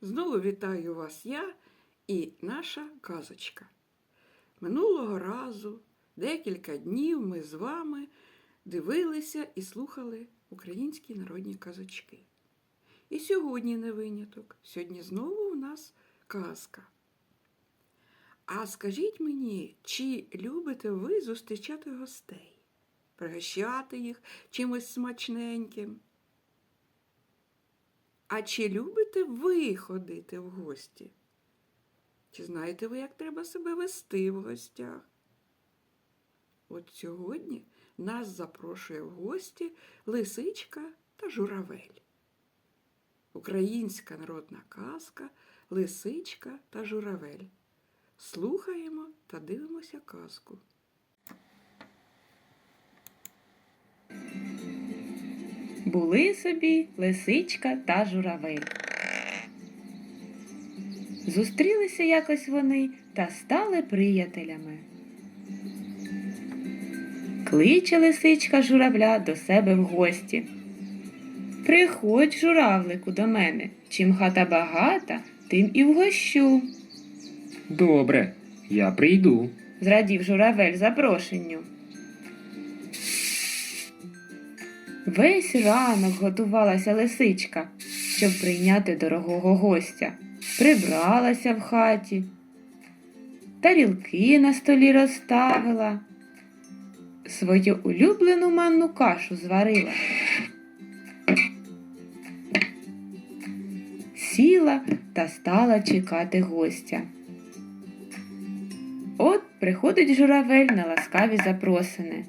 Знову вітаю вас я і наша казочка. Минулого разу декілька днів ми з вами дивилися і слухали українські народні казочки. І сьогодні не виняток. Сьогодні знову у нас казка. А скажіть мені, чи любите ви зустрічати гостей? Пригощати їх чимось смачненьким? А чи любите ви ходити в гості? Чи знаєте ви, як треба себе вести в гостях? От сьогодні нас запрошує в гості лисичка та журавель. Українська народна казка Лисичка та журавель. Слухаємо та дивимося казку. Були собі лисичка та журавель. Зустрілися якось вони та стали приятелями. Кличе лисичка журавля до себе в гості. Приходь, журавлику, до мене. Чим хата багата, тим і вгощу. Добре, я прийду. зрадів журавель запрошенню. Весь ранок готувалася лисичка, щоб прийняти дорогого гостя. Прибралася в хаті, тарілки на столі розставила, свою улюблену манну кашу зварила. Сіла та стала чекати гостя. От приходить журавель на ласкаві запросини.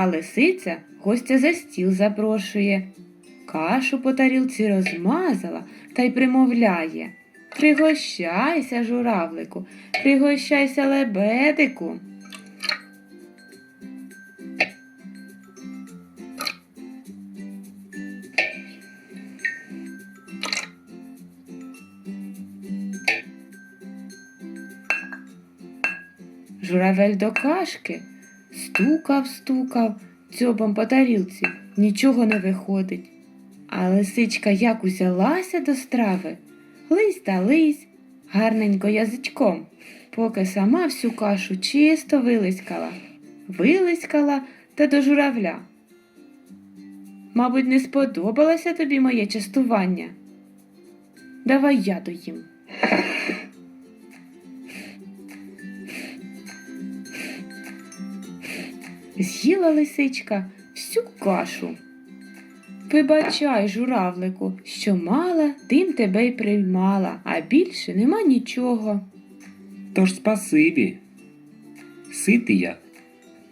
А лисиця гостя за стіл запрошує. Кашу по тарілці розмазала та й примовляє. Пригощайся, журавлику, пригощайся лебедику. Журавель до кашки стукав, стукав дзьобом по тарілці, нічого не виходить. А лисичка як узялася до страви, лись та лись, гарненько язичком, поки сама всю кашу чисто вилискала, вилискала та до журавля. Мабуть, не сподобалося тобі моє частування. Давай я доїм. З'їла лисичка всю кашу. Вибачай, журавлику, що мала, тим тебе й приймала, а більше нема нічого. Тож спасибі. Ситий я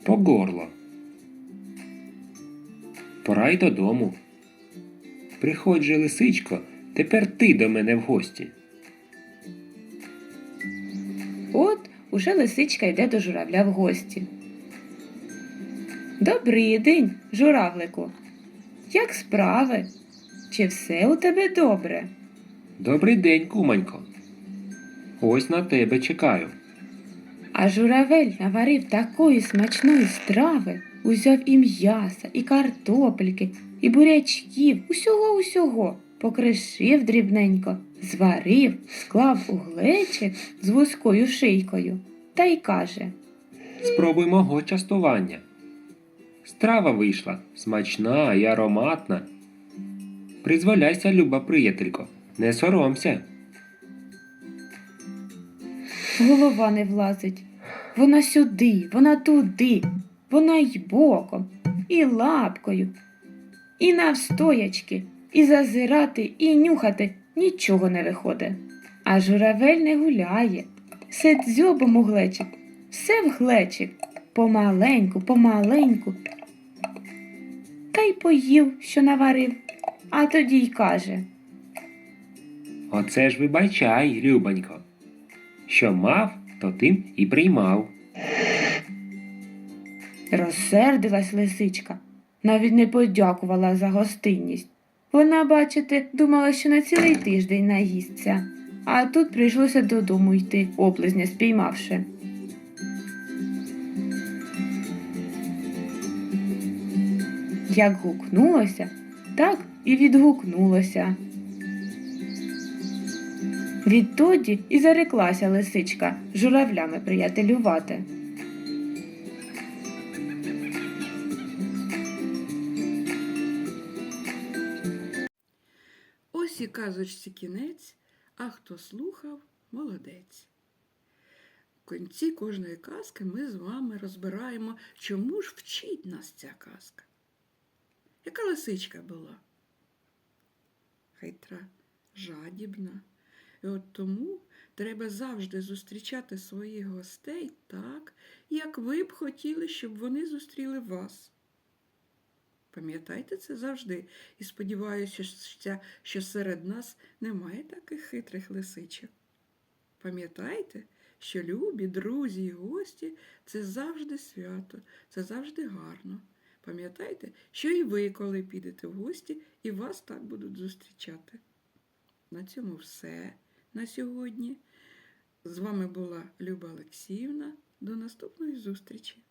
по горло. Пора й додому. Приходь же, лисичко, тепер ти до мене в гості. От уже лисичка йде до журавля в гості. Добрий день, журавлику. Як справи? Чи все у тебе добре? Добрий день, кумонько. Ось на тебе чекаю. А журавель наварив такої смачної страви, узяв і м'яса, і картопельки, і бурячків, усього усього, покришив дрібненько, зварив, склав у глечик з вузькою шийкою та й каже Спробуй мого частування. Страва вийшла смачна і ароматна. Призволяйся, люба приятелько, не соромся. Голова не влазить. Вона сюди, вона туди, вона й боком, і лапкою, і навстоячки, і зазирати, і нюхати нічого не виходить. А журавель не гуляє, все дзьобом у глечик, все в глечик, помаленьку, помаленьку. Та й поїв, що наварив, а тоді й каже. Оце ж вибачай, любонько. Що мав, то тим і приймав. Розсердилась лисичка, навіть не подякувала за гостинність. Вона, бачите, думала, що на цілий тиждень наїсться, а тут прийшлося додому йти, облизня спіймавши. Як гукнулося, так і відгукнулося. Відтоді і зареклася лисичка журавлями приятелювати. Ось і казочці кінець, а хто слухав, молодець. В кінці кожної казки ми з вами розбираємо, чому ж вчить нас ця казка. Яка лисичка була? Хитра, жадібна. І от тому треба завжди зустрічати своїх гостей так, як ви б хотіли, щоб вони зустріли вас. Пам'ятайте це завжди і сподіваюся, що- серед нас немає таких хитрих лисичок. Пам'ятайте, що любі, друзі і гості це завжди свято, це завжди гарно. Пам'ятайте, що і ви, коли підете в гості, і вас так будуть зустрічати. На цьому все на сьогодні. З вами була Люба Олексіївна. До наступної зустрічі!